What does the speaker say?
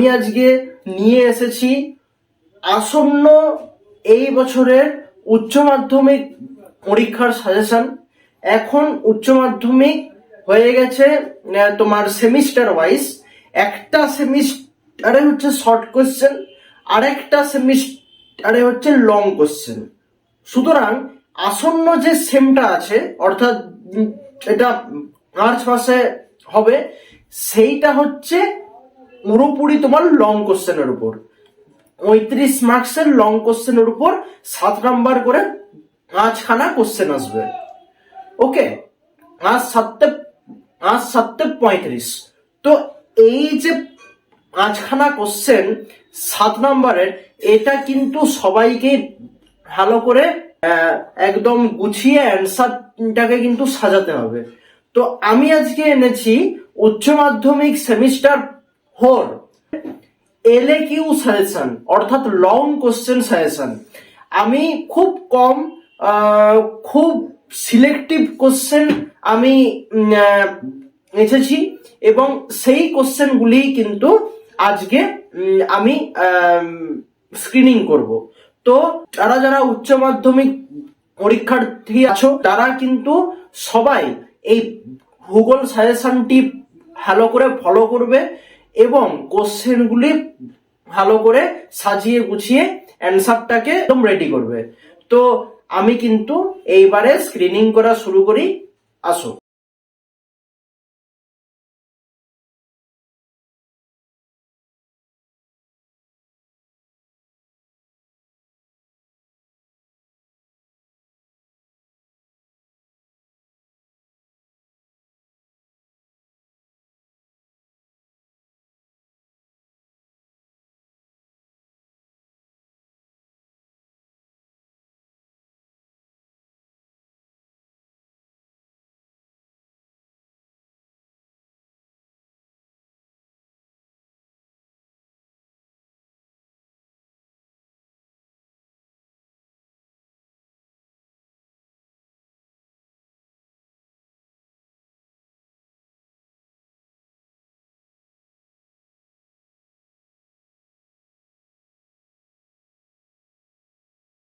আমি আজকে নিয়ে এসেছি আসন্ন এই বছরের উচ্চ মাধ্যমিক পরীক্ষার সাজেশন এখন উচ্চ মাধ্যমিক হয়ে গেছে তোমার সেমিস্টার ওয়াইজ একটা সেমিস্টারে হচ্ছে শর্ট কোশ্চেন আর একটা সেমিস্টারে হচ্ছে লং কোশ্চেন সুতরাং আসন্ন যে সেমটা আছে, অর্থাৎ এটা মার্চ মাসে হবে, সেইটা হচ্ছে পুরোপুরি তোমার লং কোশ্চেনের উপর। পঁয়ত্রিশ মার্কসের লং কোশ্চেনের উপর সাত নাম্বার করে পাঁচখানা কোশ্চেন আসবে। ওকে আজ সাতটে আজ সাতটে পঁয়ত্রিশ। তো এই যে পাঁচখানা কোশ্চেন সাত নম্বরের এটা কিন্তু সবাইকে ভালো করে একদম গুছিয়ে অ্যান্সারটাকে কিন্তু সাজাতে হবে। তো আমি আজকে এনেছি উচ্চ মাধ্যমিক semester four LA Q suggestion, অর্থাৎ লং কোশ্চেন সাজেশন। আমি খুব কম খুব সিলেক্টিভ কোশ্চেন আমি এসেছি এবং সেই কোশ্চেনগুলি কিন্তু আজকে আমি স্ক্রিনিং করব। তো যারা যারা উচ্চ মাধ্যমিক পরীক্ষার্থী আছো, তারা কিন্তু সবাই এই ভূগোল সাজেশনটি ভালো করে ফলো করবে। এবং কোশ্চেনগুলি ভালো করে সাজিয়ে গুছিয়ে অ্যান্সারটাকে একদম রেডি করবে। তো আমি কিন্তু এইবারে স্ক্রিনিং করা শুরু করি। আসো।